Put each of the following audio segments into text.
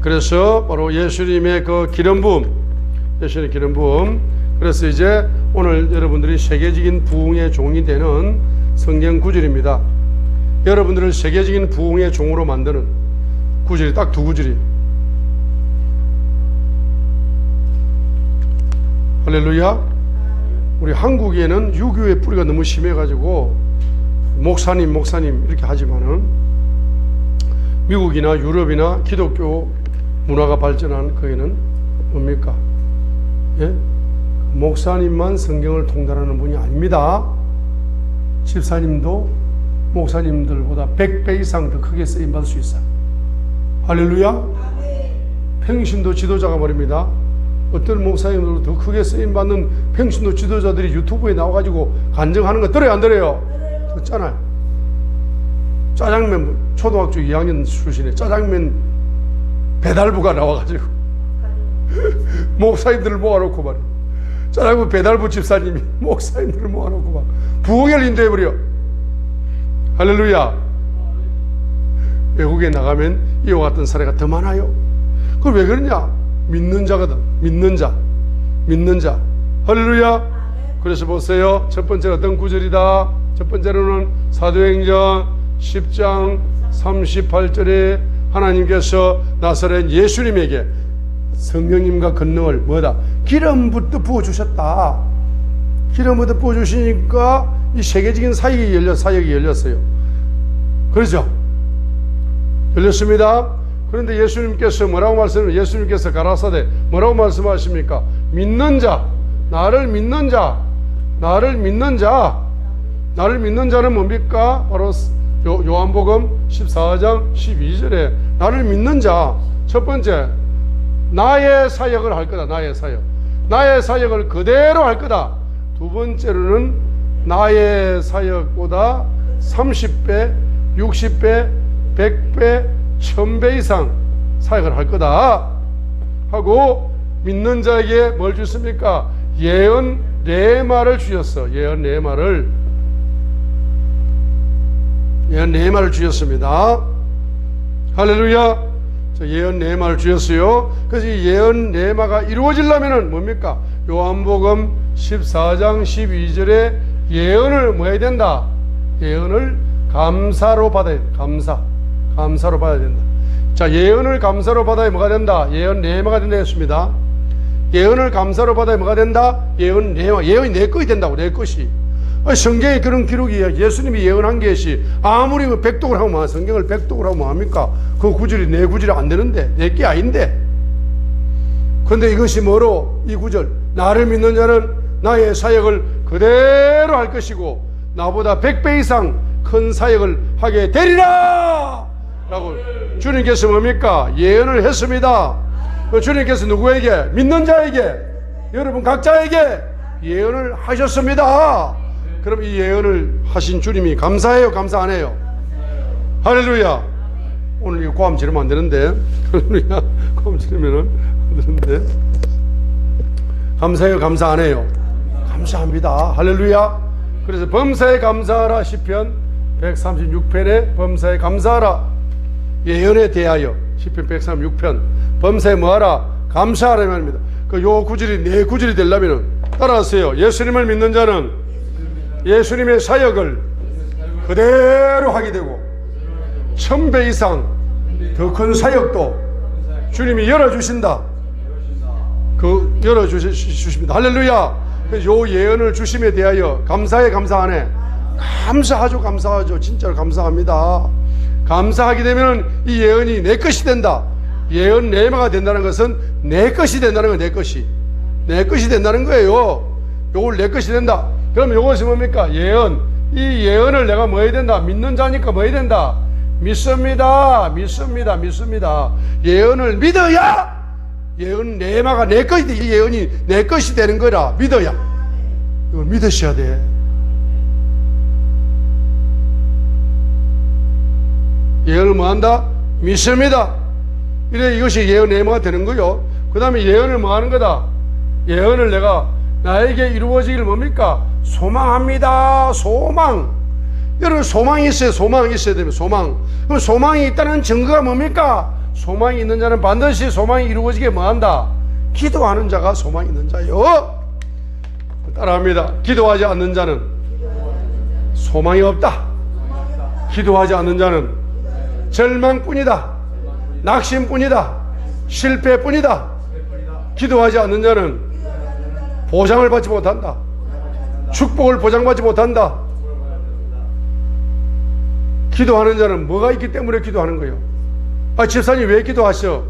그래서 바로 예수님의 그 기름 부음, 예수님의 기름 부음. 그래서 이제 오늘 여러분들이 세계적인 부흥의 종이 되는 성경 구절입니다. 여러분들을 세계적인 부흥의 종으로 만드는 구절이 딱 두 구절이. 할렐루야. 우리 한국에는 유교의 뿌리가 너무 심해가지고 목사님, 목사님 이렇게 하지만은 미국이나 유럽이나 기독교 문화가 발전한 거기는 뭡니까? 예? 목사님만 성경을 통달하는 분이 아닙니다. 집사님도 목사님들보다 100배 이상 더 크게 쓰임 받을 수 있어요. 할렐루야. 평신도 지도자가 말입니다. 어떤 목사님들도 더 크게 쓰임 받는 평신도 지도자들이 유튜브에 나와가지고 간증하는 거 들어요, 안 들어요? 듣잖아요. 짜장면 초등학교 2학년 출신의 짜장면 배달부가 나와가지고 목사님들을 모아놓고 말이야. 짜장면 배달부 집사님이 목사님들을 모아놓고 막 부흥을 인도해버려. 할렐루야. 외국에 나가면 이와 같은 사례가 더 많아요. 그걸 왜 그러냐? 믿는 자거든. 믿는 자. 믿는 자. 할렐루야. 그래서 보세요. 첫 번째가 어떤 구절이다. 첫 번째로는 사도행전 10장 38절에 하나님께서 나사렛 예수님에게 성령님과 권능을 뭐다? 기름부터 부어 주셨다. 기름부터 부어 주시니까 이 세계적인 사역이 열려, 사역이 열렸어요. 그렇죠? 열렸습니다. 그런데 예수님께서 뭐라고 말씀을, 예수님께서 가라사대 뭐라고 말씀하십니까? 믿는 자, 나를 믿는 자, 나를 믿는 자, 나를 믿는 자는 뭡니까? 바로 요, 요한복음 14장 12절에 나를 믿는 자, 첫 번째, 나의 사역을 할 거다. 나의 사역. 나의 사역을 그대로 할 거다. 두 번째로는 나의 사역보다 30배, 60배, 100배, 1000배 이상 사역을 할 거다. 하고 믿는 자에게 뭘 주십니까? 예언 네 말을 주셨어. 예언 네 말을. 예언 네 말을 주셨습니다. 할렐루야. 저 예언 네 말을 주셨어요. 그래서 이 예언 네 마가 이루어지려면은 뭡니까? 요한복음 14장 12절에 예언을 뭐 해야 된다? 예언을 감사로 받아야 돼. 감사. 감사로 받아야 된다. 자, 예언을 감사로 받아야 뭐가 된다? 예언 네 마가 된다 했습니다. 예언을 감사로 받아야 뭐가 된다? 예언 네 마. 예언이 내 것이 된다고, 내 것이. 성경에 그런 기록이 예수님이 예언한 것이 아무리 그 백독을 뭐 성경을 백독을 하고 뭐합니까? 그 구절이 내 구절이 안 되는데 내 게 아닌데. 그런데 이것이 뭐로 이 구절 나를 믿는 자는 나의 사역을 그대로 할 것이고 나보다 백 배 이상 큰 사역을 하게 되리라 라고 주님께서 뭡니까? 예언을 했습니다. 그 주님께서 누구에게? 믿는 자에게 여러분 각자에게 예언을 하셨습니다. 그럼 이 예언을 하신 주님이 감사해요? 감사 안 해요? 할렐루야. 오늘 이거 고함 지르면 안 되는데. 할렐루야. 고함 지르면은 안 되는데. 감사해요? 감사 안 해요? 감사합니다. 할렐루야. 그래서 범사에 감사하라 시편 136편에 범사에 감사하라 예언에 대하여 시편 136편 범사에 뭐하라 감사하라 말입니다. 그 요 구절이 네 구절이 되려면은 따라하세요. 예수님을 믿는 자는 예수님의 사역을 그대로 하게 되고 천배 이상 더 큰 사역도 주님이 열어주신다. 그 열어주십니다. 할렐루야. 요 예언을 주심에 대하여 감사해 감사하네. 감사하죠 감사하죠. 진짜로 감사합니다. 감사하게 되면 이 예언이 내 것이 된다. 예언 내마가 된다는 것은 내 것이 된다는 거내 것이. 내 것이 된다는 거예요. 요걸 내 것이 된다. 그럼 요것이 뭡니까? 예언. 이 예언을 내가 뭐 해야 된다? 믿는 자니까 뭐 해야 된다? 믿습니다. 믿습니다. 믿습니다. 예언을 믿어야 예언 내마가 내 것이 돼. 이 예언이 내 것이 되는 거라. 믿어야. 이걸 믿으셔야 돼. 예언을 뭐 한다? 믿습니다. 이래 이것이 예언 내마가 되는 거요. 그 다음에 예언을 뭐 하는 거다? 예언을 내가 나에게 이루어지길 뭡니까? 소망합니다. 소망. 여러분 소망이 있어요. 소망이 있어야 됩니다. 소망. 그럼 소망이 있다는 증거가 뭡니까? 소망이 있는 자는 반드시 소망이 이루어지게 뭐한다? 기도하는 자가 소망이 있는 자요. 따라합니다. 기도하지 않는 자는 소망이 없다. 기도하지 않는 자는 절망뿐이다. 낙심뿐이다. 실패뿐이다. 기도하지 않는 자는 보장을 받지 못한다. 축복을 보장받지 못한다. 기도하는 자는 뭐가 있기 때문에 기도하는 거예요? 아, 집사님 왜 기도하셔?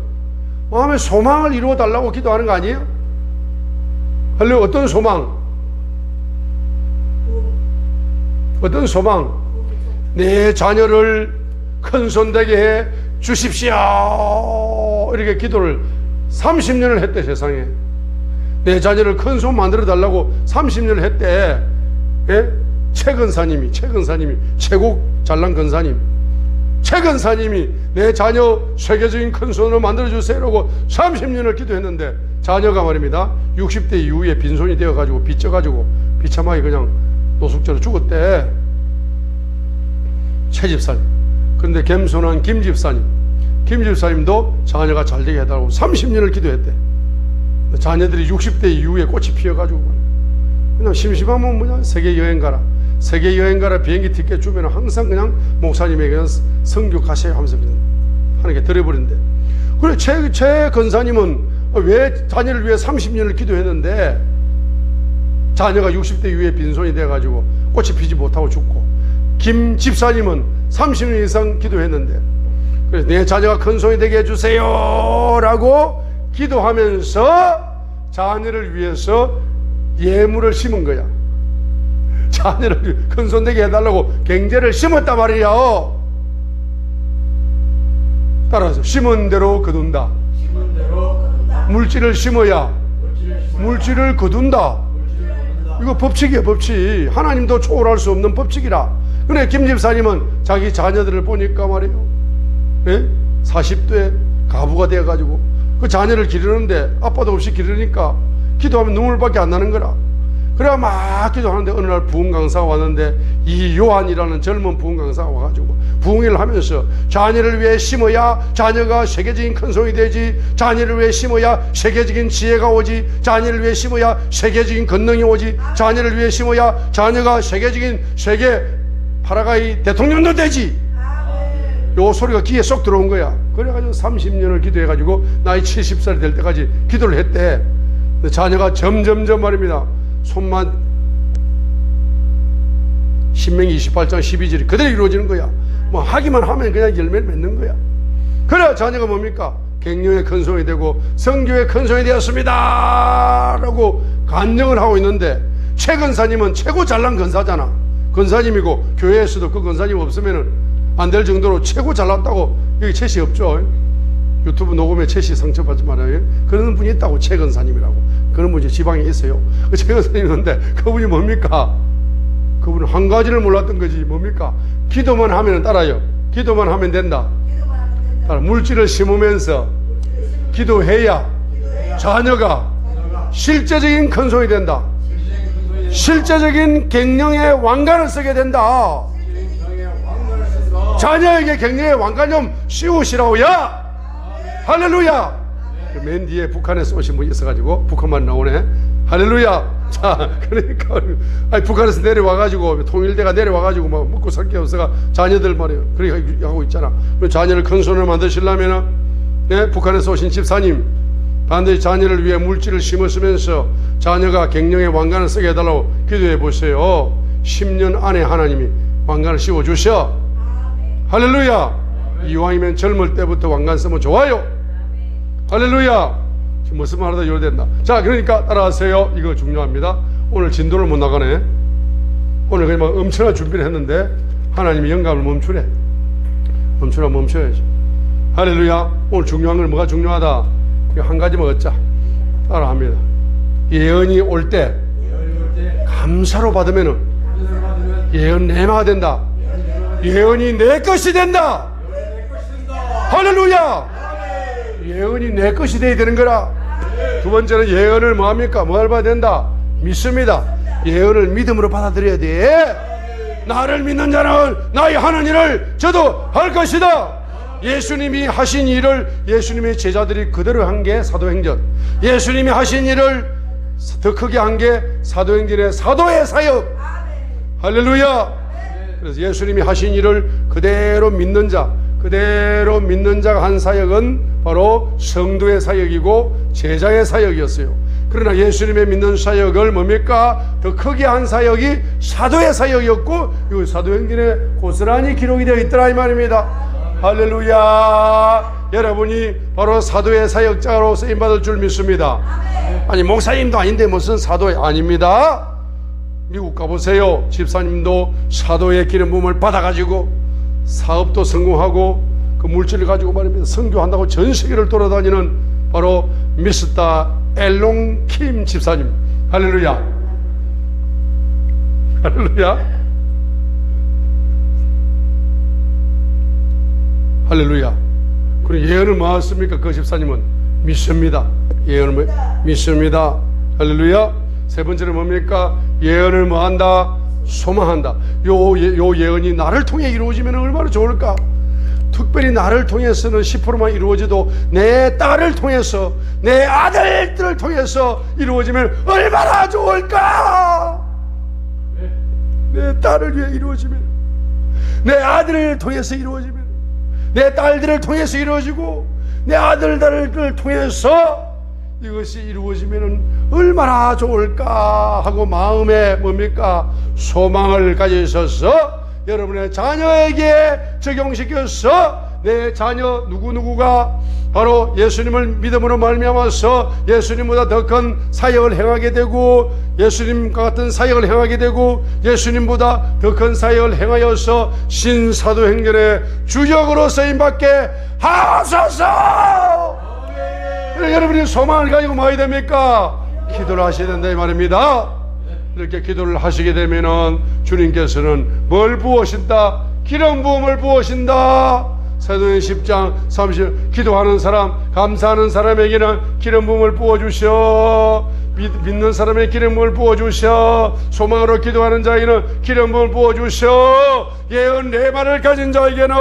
마음에 소망을 이루어 달라고 기도하는 거 아니에요? 할래 어떤 소망? 어떤 소망? 내 자녀를 큰손 되게 해 주십시오. 이렇게 기도를 30년을 했대 세상에. 내 자녀를 큰 손 만들어 달라고 30년을 했대. 예? 최 근사님이 최 근사님이 최고 잘난 근사님. 최 근사님이 내 자녀 세계적인 큰 손으로 만들어 주세요라고 30년을 기도했는데 자녀가 말입니다. 60대 이후에 빈손이 되어 가지고 빚져 가지고 비참하게 그냥 노숙자로 죽었대. 최 집사님. 그런데 겸손한 김 집사님. 김 집사님도 자녀가 잘 되게 해달라고 30년을 기도했대 자녀들이 60대 이후에 꽃이 피어가지고. 그냥 심심하면 뭐냐? 세계 여행 가라. 세계 여행 가라 비행기 티켓 주면 항상 그냥 목사님에게 그냥 성교 가세요 하면서 하는 게 들어버린대. 그래 최, 최 건사님은 왜 자녀를 위해 30년을 기도했는데 자녀가 60대 이후에 빈손이 돼가지고 꽃이 피지 못하고 죽고. 김 집사님은 30년 이상 기도했는데. 그래서 내 자녀가 큰 손이 되게 해주세요 라고 기도하면서 자녀를 위해서 예물을 심은 거야 자녀를 큰손 되게 해달라고 경제를 심었단 말이야 따라서 심은 대로 거둔다 심은 대로 물질을 심어야 물질을 거둔다. 이거 법칙이에요, 법칙. 하나님도 초월할 수 없는 법칙이라. 그래, 김 집사님은 자기 자녀들을 보니까 말이에요. 예? 40대 가부가 되어가지고 그 자녀를 기르는데 아빠도 없이 기르니까 기도하면 눈물밖에 안 나는 거라. 그래 막 기도하는데 어느 날 부흥 강사가 왔는데 이 요한이라는 젊은 부흥 강사가 와가지고 부흥회를 하면서 자녀를 위해 심어야 자녀가 세계적인 큰 손이 되지 자녀를 위해 심어야 세계적인 지혜가 오지 자녀를 위해 심어야 세계적인 권능이 오지 자녀를 위해 심어야 자녀가 세계적인 세계 파라가이 대통령도 되지 요 소리가 귀에 쏙 들어온 거야 그래가지고 30년을 기도해가지고 나이 70살이 될 때까지 기도를 했대 자녀가 점점점 말입니다 손만 신명기 28장 12절이 그대로 이루어지는 거야. 뭐 하기만 하면 그냥 열매를 맺는 거야. 그래 자녀가 뭡니까? 갱년의 큰 손이 되고 성교의 큰 손이 되었습니다. 라고 간증을 하고 있는데 최 근사님은 최고 잘난 근사잖아. 근사님이고 교회에서도 그 근사님 없으면은 안 될 정도로 최고 잘났다고 여기 채시 없죠. 유튜브 녹음에 채시 상처받지 말아요. 그런 분이 있다고 최 근사님이라고. 그런 분이 지방에 있어요. 그 최 근사님이 있는데 그분이 뭡니까? 그분은 한 가지를 몰랐던 거지 뭡니까? 기도만 하면 따라요. 기도만 하면 된다. 따라 물질을 심으면서 기도해야 자녀가 실제적인 큰 손이 된다. 실제적인 갱령의 왕관을 쓰게 된다. 자녀에게 갱령의 왕관 좀 씌우시라오야. 할렐루야. 그맨 뒤에 북한에서 오신 분이 있어가지고 북한만 나오네. 할렐루야. 자, 그러니까 아니 북한에서 내려와가지고 통일대가 내려와가지고 막 먹고 살 게 없어가 자녀들 말이에요. 그렇게 하고 있잖아. 그 자녀를 큰 손을 만드시려면은 예, 북한에서 오신 집사님 반드시 자녀를 위해 물질을 심었으면서 자녀가 갱령의 왕관을 쓰게 해달라고 기도해 보세요. 10년 안에 하나님이 왕관을 씌워 주셔. 할렐루야. 이왕이면 젊을 때부터 왕관 쓰면 좋아요. 할렐루야. 지금 무슨 말 하다 요된다. 자, 그러니까 따라하세요. 이거 중요합니다. 오늘 진도를 못 나가네. 오늘 그냥 막 엄청난 준비를 했는데 하나님이 영감을 멈추래. 멈추라 멈춰야지. 할렐루야. 오늘 중요한 건 뭐가 중요하다? 한 가지만 얻자. 따라합니다. 예언이 올 때 감사로 받으면은 예언 내마가 된다. 예언이 내 것이 된다. 할렐루야. 예언이 내 것이 돼야 되는 거라. 두 번째는 예언을 뭐합니까? 뭘 봐야 된다? 믿습니다. 예언을 믿음으로 받아들여야 돼. 나를 믿는 자는 나의 하는 일을 저도 할 것이다. 예수님이 하신 일을 예수님의 제자들이 그대로 한 게 사도행전. 예수님이 하신 일을 더 크게 한 게 사도행전의 사도의 사역. 할렐루야. 그래서 예수님이 하신 일을 그대로 믿는 자, 그대로 믿는 자가 한 사역은 바로 성도의 사역이고 제자의 사역이었어요. 그러나 예수님의 믿는 사역을 뭡니까? 더 크게 한 사역이 사도의 사역이었고, 이 사도행전에 고스란히 기록이 되어 있더라 이 말입니다. 할렐루야. 여러분이 바로 사도의 사역자로 쓰임 받을 줄 믿습니다. 아니 목사님도 아닌데 무슨 사도 아닙니다. 미국 가보세요. 집사님도 사도의 기름 부음을 받아가지고 사업도 성공하고 그 물질을 가지고 말입니다. 선교한다고 전 세계를 돌아다니는 바로 미스터 엘롱 킴 집사님. 할렐루야. 할렐루야. 할렐루야. 그리고 예언을 뭐 하십니까? 그 집사님은 믿습니다. 예언을 뭐- 믿습니다. 할렐루야. 세 번째는 뭡니까? 예언을 뭐 한다? 소망한다. 요, 예- 요 예언이 나를 통해 이루어지면 얼마나 좋을까? 특별히 나를 통해서는 10%만 이루어져도 내 딸을 통해서 내 아들들을 통해서 이루어지면 얼마나 좋을까? 내 딸을 위해 이루어지면 내 아들을 통해서 이루어지면 내 딸들을 통해서 이루어지고 내 아들들을 통해서 이것이 이루어지면 얼마나 좋을까 하고 마음에 뭡니까? 소망을 가지셔서 여러분의 자녀에게 적용시켜서 내 자녀 누구누구가 바로 예수님을 믿음으로 말미암아서 예수님보다 더 큰 사역을 행하게 되고 예수님과 같은 사역을 행하게 되고 예수님보다 더 큰 사역을 행하여서 신사도 행전의 주역으로 쓰임받게 하소서 여러분이 소망을 가지고 뭐 해야 됩니까? 기도를 하셔야 된다 이 말입니다 이렇게 기도를 하시게 되면은 주님께서는 뭘 부으신다? 기름 부음을 부으신다. 사도행 10장 30 기도하는 사람, 감사하는 사람에게는 기름 부음을 부어 주셔. 믿는 사람의 기름 부음을 부어 주셔. 소망으로 기도하는 자에게는 기름 부음을 부어 주셔. 예언 네 말을 가진 자에게는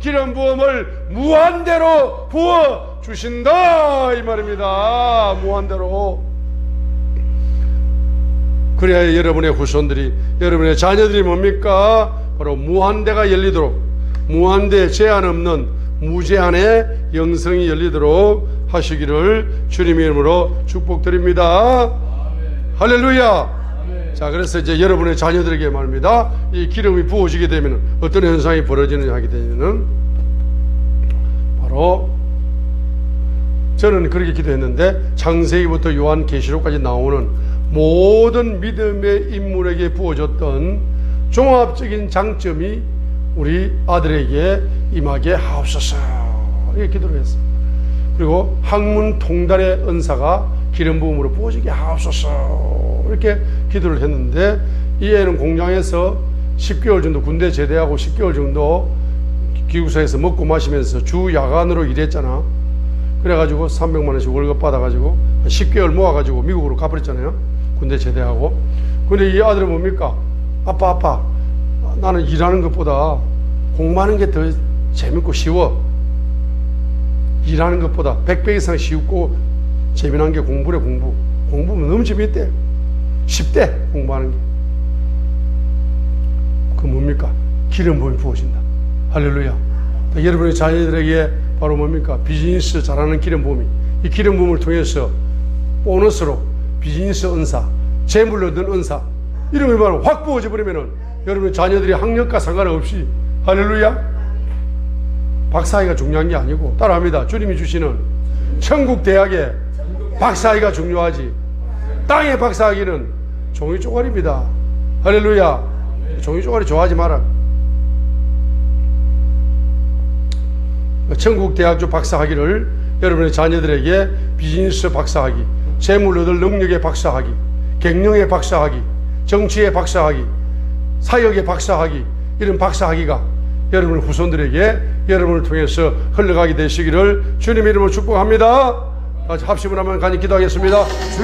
기름 부음을 무한대로 부어 주신다 이 말입니다. 무한대로. 그래야 여러분의 후손들이 여러분의 자녀들이 뭡니까? 바로 무한대가 열리도록 무한대 제한 없는 무제한의 영성이 열리도록 하시기를 주님의 이름으로 축복드립니다. 할렐루야. 자, 그래서 이제 여러분의 자녀들에게 말입니다. 이 기름이 부어지게 되면 어떤 현상이 벌어지느냐 하게 되면은 바로 저는 그렇게 기도했는데 창세기부터 요한 계시록까지 나오는 모든 믿음의 인물에게 부어졌던 종합적인 장점이 우리 아들에게 임하게 하옵소서 이렇게 기도를 했어요. 그리고 학문 통달의 은사가 기름 부음으로 부어지게 하옵소서 이렇게 기도를 했는데 이 애는 공장에서 10개월 정도 군대 제대하고 10개월 정도 기숙사에서 먹고 마시면서 주 야간으로 일했잖아. 그래가지고 300만 원씩 월급 받아가지고 한 10개월 모아가지고 미국으로 가버렸잖아요. 군대 제대하고. 근데 이 아들은 뭡니까? 아빠, 아빠, 나는 일하는 것보다 공부하는 게 더 재밌고 쉬워. 일하는 것보다 100배 이상 쉽고 재미난 게 공부래, 공부. 공부면 너무 재밌대. 쉽대, 공부하는 게. 그 뭡니까? 기름 부어진다. 할렐루야. 여러분의 자녀들에게 바로 뭡니까? 비즈니스 잘하는 기름 부음이 이 기름 부음을 통해서 보너스로 비즈니스 은사, 재물 얻는 은사 이런 게 바로 확 부어져 버리면은 여러분의 자녀들이 학력과 상관없이 할렐루야. 박사학위가 중요한 게 아니고 따라합니다. 주님이 주시는 천국 대학에 박사학위가 중요하지. 땅의 박사학위는 종이 쪼가리입니다. 할렐루야. 종이 쪼가리 좋아하지 마라. 천국 대학교 박사학위를 여러분의 자녀들에게 비즈니스 박사학위, 재물 얻을 능력의 박사학위, 갱년의 박사학위, 정치의 박사학위, 사역의 박사학위 이런 박사학위가 여러분 후손들에게 여러분을 통해서 흘러가게 되시기를 주님 이름으로 축복합니다. 같이 합심을 하면 간이 기도하겠습니다.